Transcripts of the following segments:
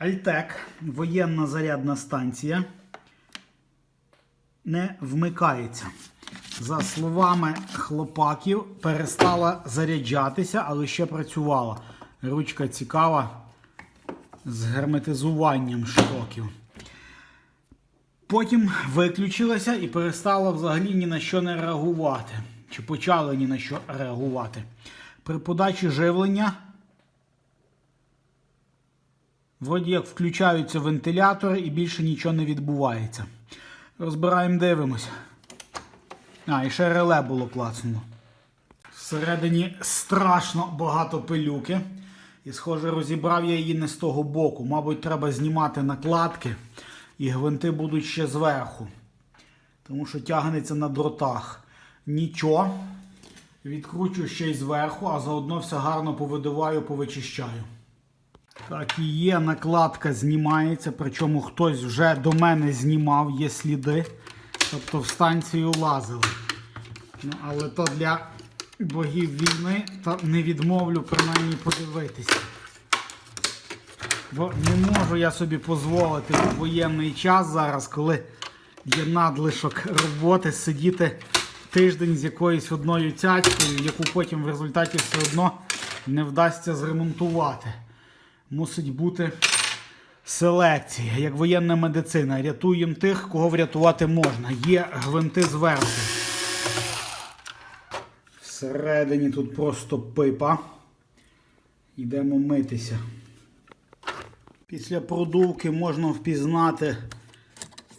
Альтек, воєнна зарядна станція, не вмикається. За словами хлопаків, перестала заряджатися, але ще працювала. Ручка цікава з герметизуванням штоків. Потім виключилася і перестала взагалі ні на що не реагувати. Чи почала ні на що реагувати. При подачі живлення Вроді як включаються вентилятори і більше нічого не відбувається. Розбираємо, дивимося. А, і ще реле було клацнуло. Всередині страшно багато пилюки. І, схоже, розібрав я її не з того боку. Мабуть, треба знімати накладки, і гвинти будуть ще зверху. Тому що тягнеться на дротах. Нічого. Відкручу ще й зверху, а заодно все гарно повидуваю, повичищаю. Так, і є накладка знімається, причому хтось вже до мене знімав, є сліди. Тобто в станцію лазили. Ну, але то для богів війни то не відмовлю принаймні подивитися. Бо не можу я собі дозволити в воєнний час зараз, коли є надлишок роботи, сидіти тиждень з якоюсь одною цяцькою, яку потім в результаті все одно не вдасться зремонтувати мусить бути селекція, як воєнна медицина. Рятуємо тих, кого врятувати можна. Є гвинти зверху. Всередині тут просто пипа. Йдемо митися. Після продувки можна впізнати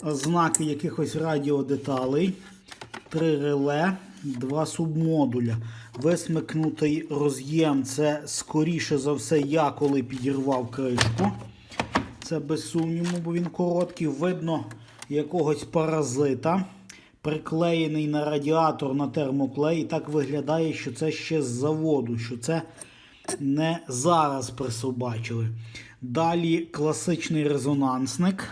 ознаки якихось радіодеталей. Три реле, два субмодуля. Висмикнутий роз'єм це скоріше за все я коли підірвав кришку. Це без сумніву, бо він короткий. Видно якогось паразита, приклеєний на радіатор на термоклей. І так виглядає, що це ще з заводу, що це не зараз присобачили. Далі класичний резонансник.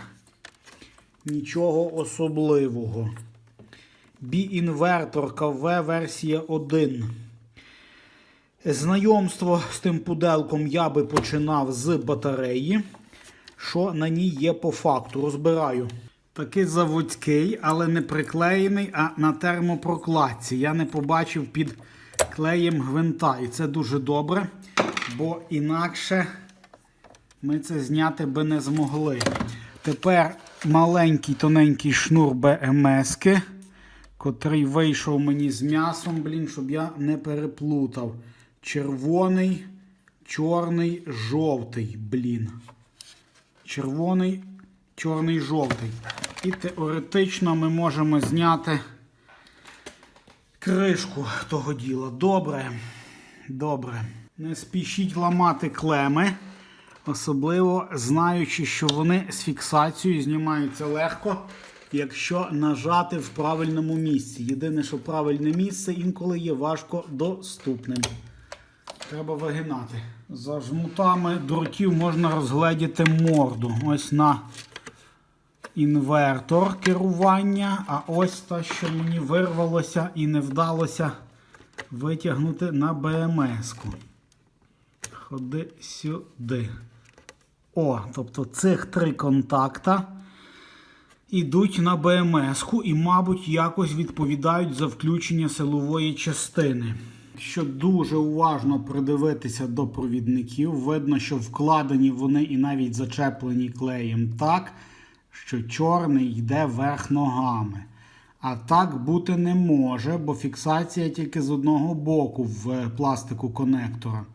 Нічого особливого. Бі-інвертор КВ версія 1. Знайомство з тим пуделком я би починав з батареї, що на ній є по факту. Розбираю. Такий заводський, але не приклеєний, а на термопрокладці. Я не побачив під клеєм гвинта. І це дуже добре, бо інакше ми це зняти би не змогли. Тепер маленький тоненький шнур БМСки, котрий вийшов мені з м'ясом, блін, щоб я не переплутав. Червоний, чорний, жовтий, блін. Червоний, чорний, жовтий. І теоретично ми можемо зняти кришку того діла. Добре. Добре. Не спішіть ламати клеми. Особливо знаючи, що вони з фіксацією знімаються легко, якщо нажати в правильному місці. Єдине, що правильне місце інколи є важко доступним. Треба вигинати. За жмутами дротів можна розгледіти морду. Ось на інвертор керування, а ось те, що мені вирвалося і не вдалося витягнути на БМС-ку. Ходи сюди. О, тобто цих три контакта йдуть на БМС-ку і, мабуть, якось відповідають за включення силової частини. Якщо дуже уважно придивитися до провідників, видно, що вкладені вони і навіть зачеплені клеєм так, що чорний йде верх ногами. А так бути не може, бо фіксація тільки з одного боку в пластику конектора.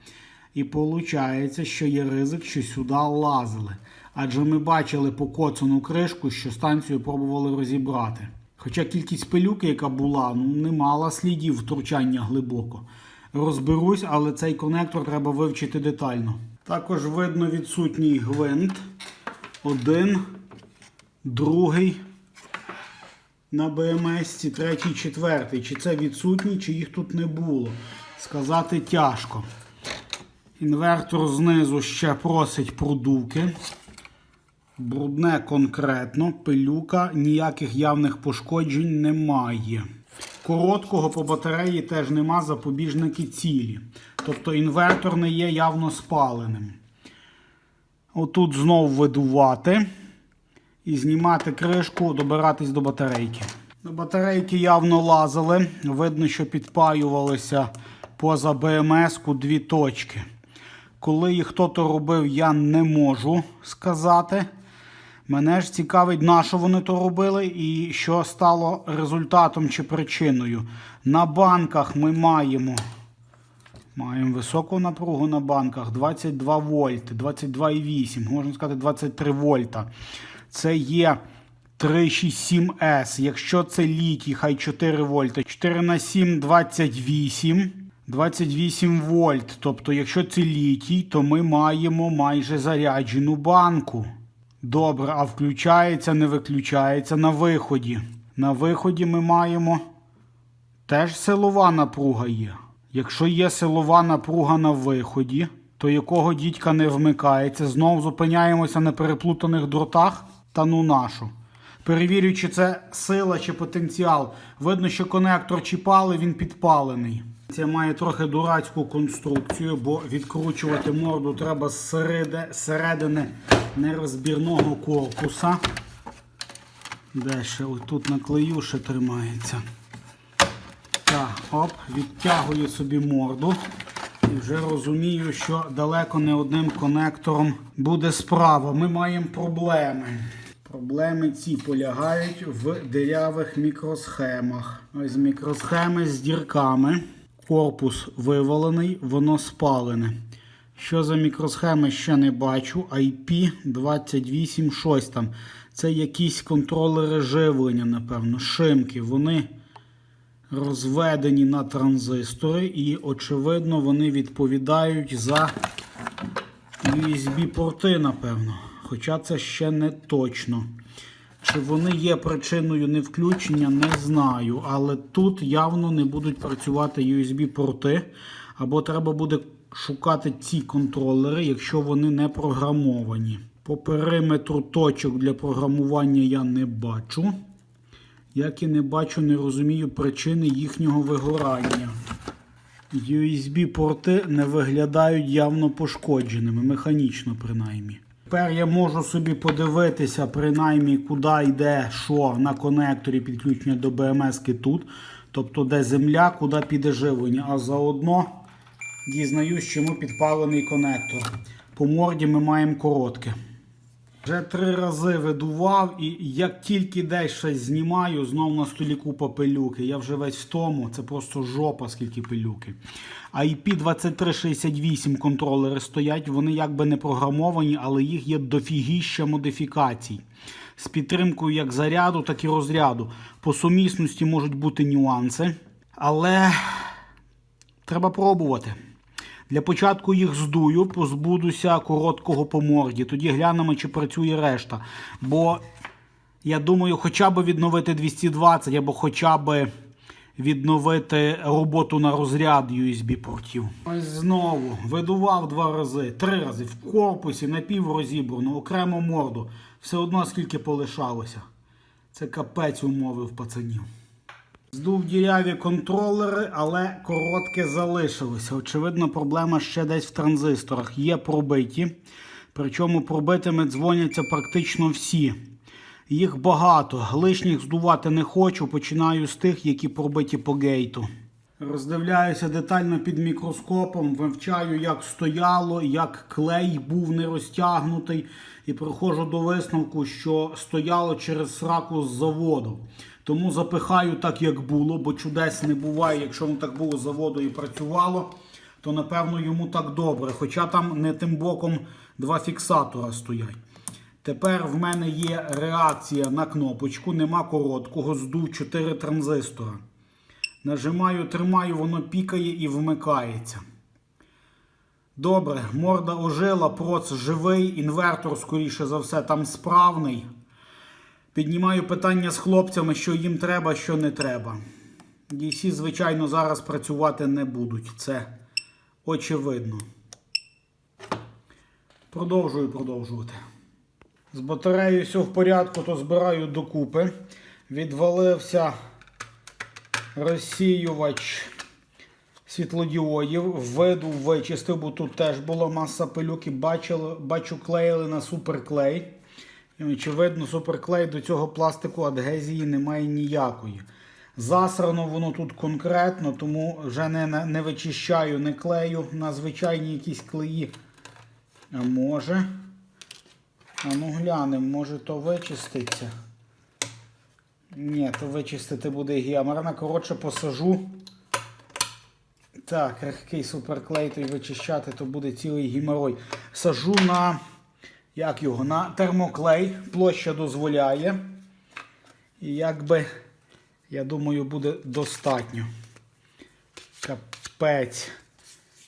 І виходить, що є ризик, що сюди лазили. Адже ми бачили покоцану кришку, що станцію пробували розібрати. Хоча кількість пилюки, яка була, ну, не мала слідів втручання глибоко. Розберусь, але цей конектор треба вивчити детально. Також видно відсутній гвинт. Один, другий на БМС, третій, четвертий. Чи це відсутні, чи їх тут не було. Сказати тяжко. Інвертор знизу ще просить продувки. Брудне конкретно, пилюка, ніяких явних пошкоджень немає. Короткого по батареї теж нема запобіжники цілі. Тобто інвертор не є явно спаленим. Отут знов видувати і знімати кришку, добиратись до батарейки. До батарейки явно лазили. Видно, що підпаювалися поза БМС-ку дві точки. Коли їх хто-то робив, я не можу сказати. Мене ж цікавить, на що вони то робили і що стало результатом чи причиною. На банках ми маємо Маємо високу напругу на банках 22 вольти, 22,8, можна сказати 23 вольта. Це є 367S. Якщо це літій, хай 4 вольта. 4 на 7 28. 28 вольт. Тобто, якщо це літій, то ми маємо майже заряджену банку. Добре, а включається, не виключається на виході. На виході ми маємо Теж силова напруга є. Якщо є силова напруга на виході, то якого дідька не вмикається, знову зупиняємося на переплутаних дротах та ну нашу. Перевірю, чи це сила чи потенціал. Видно, що конектор чіпали, він підпалений. Це має трохи дурацьку конструкцію, бо відкручувати морду треба з середини нерозбірного корпуса. Де ще? Ось тут на клею ще тримається. Так, оп, відтягую собі морду. І вже розумію, що далеко не одним конектором буде справа. Ми маємо проблеми. Проблеми ці полягають в дирявих мікросхемах. Ось мікросхеми з дірками. Корпус вивалений, воно спалене. Що за мікросхеми ще не бачу. IP28 щось там. Це якісь контролери живлення, напевно, шимки. Вони розведені на транзистори, і, очевидно, вони відповідають за USB-порти, напевно. Хоча це ще не точно. Чи вони є причиною невключення, не знаю. Але тут явно не будуть працювати USB-порти. Або треба буде шукати ці контролери, якщо вони не програмовані. По периметру точок для програмування я не бачу. Як і не бачу, не розумію причини їхнього вигорання. USB-порти не виглядають явно пошкодженими, механічно принаймні. Тепер я можу собі подивитися, принаймні, куди йде що на конекторі підключення до BMS тут. Тобто, де земля, куди піде живлення. А заодно дізнаюсь, чому підпалений конектор. По морді ми маємо коротке. Вже три рази видував, і як тільки десь щось знімаю, знов на столі купа пилюки. Я вже весь в тому, це просто жопа, скільки пилюки. А IP2368 контролери стоять, вони якби не програмовані, але їх є дофігіща модифікацій. З підтримкою як заряду, так і розряду. По сумісності можуть бути нюанси, але треба пробувати. Для початку їх здую, позбудуся короткого по морді. Тоді глянемо, чи працює решта. Бо я думаю, хоча б відновити 220, або хоча б відновити роботу на розряд USB-портів. Ось знову видував два рази, три рази в корпусі, напіврозібрану, окремо морду. Все одно скільки полишалося. Це капець умовив пацанів. Здув діряві контролери, але коротке залишилося. Очевидно, проблема ще десь в транзисторах. Є пробиті. Причому пробитими дзвоняться практично всі. Їх багато. Лишніх здувати не хочу. Починаю з тих, які пробиті по гейту. Роздивляюся детально під мікроскопом, вивчаю, як стояло, як клей був не розтягнутий, і приходжу до висновку, що стояло через сраку з заводу. Тому запихаю так, як було, бо чудес не буває. Якщо воно так було заводу і працювало, то напевно йому так добре. Хоча там не тим боком два фіксатора стоять. Тепер в мене є реакція на кнопочку, нема короткого, здув 4 транзистора. Нажимаю, тримаю, воно пікає і вмикається. Добре, морда ожила, проц живий, інвертор, скоріше за все, там справний. Піднімаю питання з хлопцями, що їм треба, що не треба. DC, звичайно, зараз працювати не будуть. Це очевидно. Продовжую продовжувати. З батареєю все в порядку, то збираю докупи. Відвалився розсіювач світлодіодів. Виду вичистив, бо тут теж була маса пилюки. Бачили, бачу, клеїли на суперклей. І, очевидно, суперклей до цього пластику адгезії немає ніякої. Засрано воно тут конкретно, тому вже не, не, вичищаю, не клею на звичайні якісь клеї. А може. А ну глянемо, може то вичиститься. Ні, то вичистити буде гіамерна. Коротше, посажу. Так, крихкий суперклей той вичищати, то буде цілий гіморой. Сажу на як його, на термоклей. Площа дозволяє. І якби, я думаю, буде достатньо. Капець.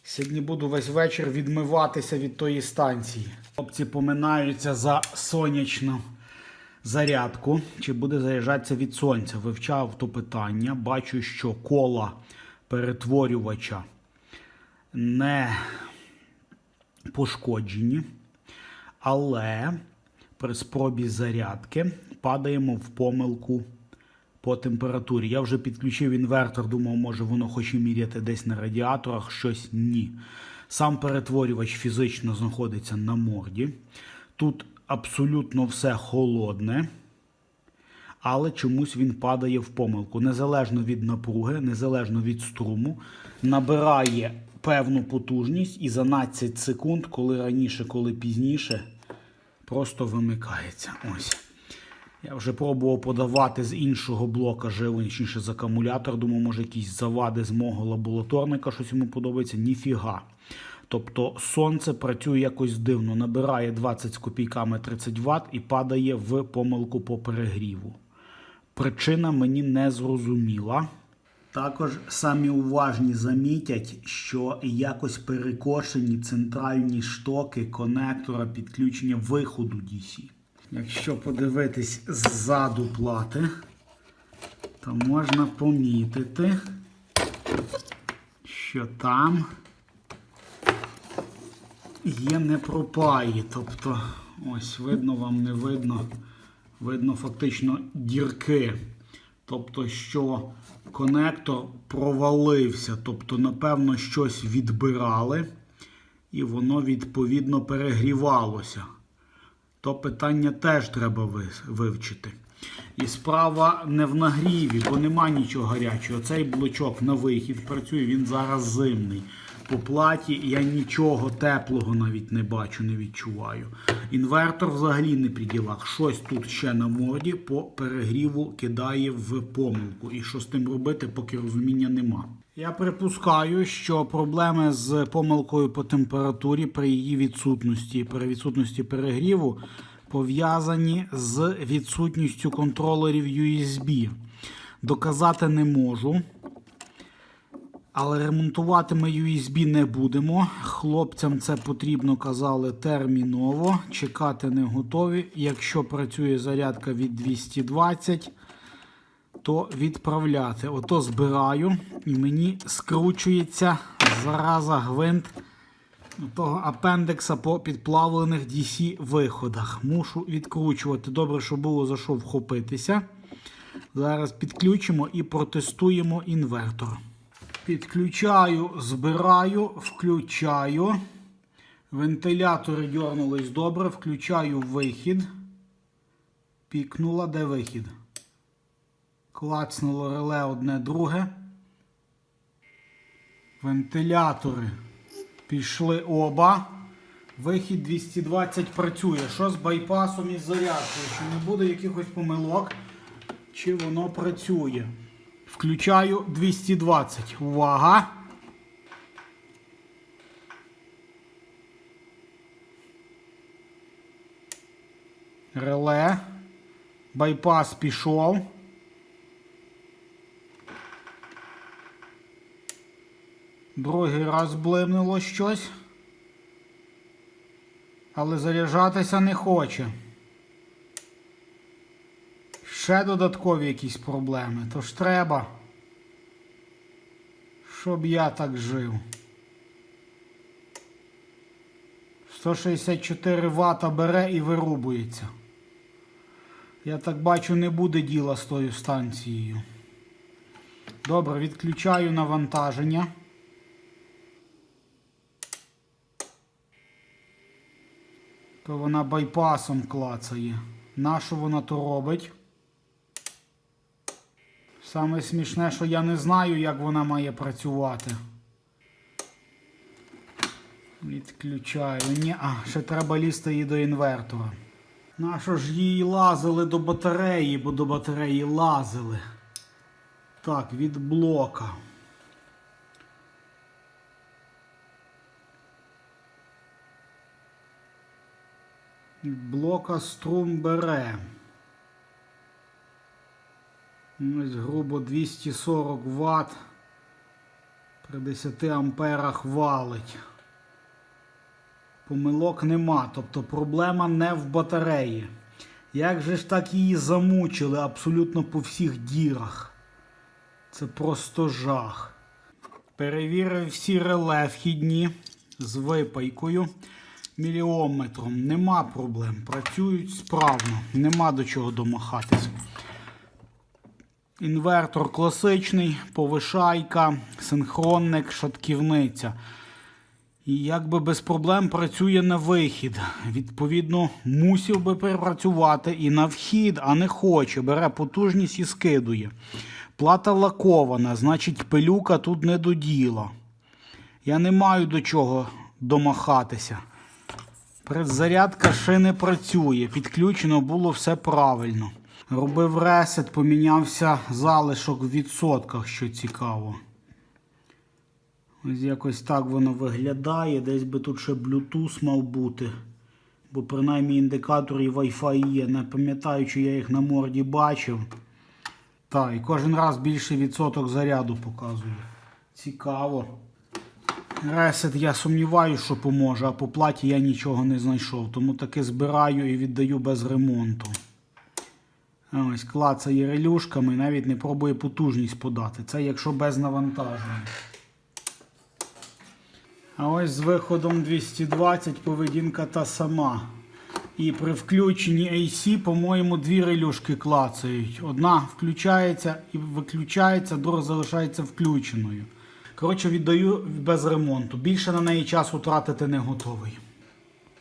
Сьогодні буду весь вечір відмиватися від тої станції. Хлопці поминаються за сонячну зарядку. Чи буде заряджатися від сонця? Вивчав то питання. Бачу, що кола перетворювача не пошкоджені. Але при спробі зарядки падаємо в помилку по температурі. Я вже підключив інвертор, думав, може воно хоче міряти десь на радіаторах, щось ні. Сам перетворювач фізично знаходиться на морді. Тут абсолютно все холодне, але чомусь він падає в помилку. Незалежно від напруги, незалежно від струму, набирає певну потужність і за 12 секунд, коли раніше, коли пізніше, просто вимикається. Ось. Я вже пробував подавати з іншого блока живленішніше з акумулятор. Думав, може, якісь завади з мого лабораторника, щось йому подобається. Ніфіга. Тобто сонце працює якось дивно, набирає 20 з копійками 30 Вт і падає в помилку по перегріву. Причина мені не зрозуміла. Також самі уважні замітять, що якось перекошені центральні штоки конектора підключення виходу DC. Якщо подивитись ззаду плати, то можна помітити, що там є непропаї. Тобто, ось видно вам не видно, видно фактично дірки. Тобто, що конектор провалився, тобто, напевно, щось відбирали, і воно відповідно перегрівалося. То питання теж треба вивчити. І справа не в нагріві, бо нема нічого гарячого. Цей блочок на вихід працює, він зараз зимний. По платі я нічого теплого навіть не бачу, не відчуваю. Інвертор взагалі не при ділах. Щось тут ще на морді по перегріву кидає в помилку. І що з тим робити, поки розуміння нема. Я припускаю, що проблеми з помилкою по температурі при її відсутності, при відсутності перегріву пов'язані з відсутністю контролерів USB. Доказати не можу. Але ремонтувати ми USB не будемо. Хлопцям це потрібно, казали, терміново. Чекати не готові. Якщо працює зарядка від 220, то відправляти. Ото збираю і мені скручується зараза гвинт того апендекса по підплавлених DC виходах. Мушу відкручувати. Добре, що було за що вхопитися. Зараз підключимо і протестуємо інвертор. Підключаю, збираю, включаю. Вентилятори дьорнулись добре, включаю вихід. Пікнула, де вихід? Клацнуло реле одне друге. Вентилятори пішли оба. Вихід 220 працює. Що з байпасом і зарядкою? Чи не буде якихось помилок? Чи воно працює? Включаю 220. Увага! Реле. Байпас пішов. Другий раз блимнуло щось. Але заряджатися не хоче ще додаткові якісь проблеми. Тож треба, щоб я так жив. 164 Вт бере і вирубується. Я так бачу, не буде діла з тою станцією. Добре, відключаю навантаження. То вона байпасом клацає. Нащо вона то робить? Саме смішне, що я не знаю, як вона має працювати. Відключаю. Ні, а, ще треба лізти її до інвертора. Нащо ж її лазили до батареї, бо до батареї лазили. Так, від блока. Від блока струм бере. Ось грубо 240 Вт при 10 амперах валить. Помилок нема, тобто проблема не в батареї. Як же ж так її замучили абсолютно по всіх дірах? Це просто жах. Перевірив всі реле вхідні з випайкою міліометром. Нема проблем. Працюють справно, нема до чого домахатись. Інвертор класичний, повишайка, синхронник, шатківниця. І якби без проблем працює на вихід. Відповідно, мусив би перепрацювати і на вхід, а не хоче. Бере потужність і скидує. Плата лакована, значить, пилюка тут не до діла. Я не маю до чого домахатися. Предзарядка ще не працює. Підключено було все правильно. Робив ресет, помінявся залишок в відсотках, що цікаво. Ось якось так воно виглядає. Десь би тут ще Bluetooth мав бути. Бо принаймні індикатор і Wi-Fi є. Не пам'ятаю, чи я їх на морді бачив. Так, і кожен раз більший відсоток заряду показує. Цікаво. Ресет я сумніваюся, що поможе, а по платі я нічого не знайшов. Тому таки збираю і віддаю без ремонту. Ось клацає релюшками, навіть не пробує потужність подати. Це якщо без навантаження. А ось з виходом 220 поведінка та сама. І при включенні AC, по-моєму, дві релюшки клацають. Одна включається і виключається, друга залишається включеною. Коротше, віддаю без ремонту. Більше на неї часу тратити не готовий.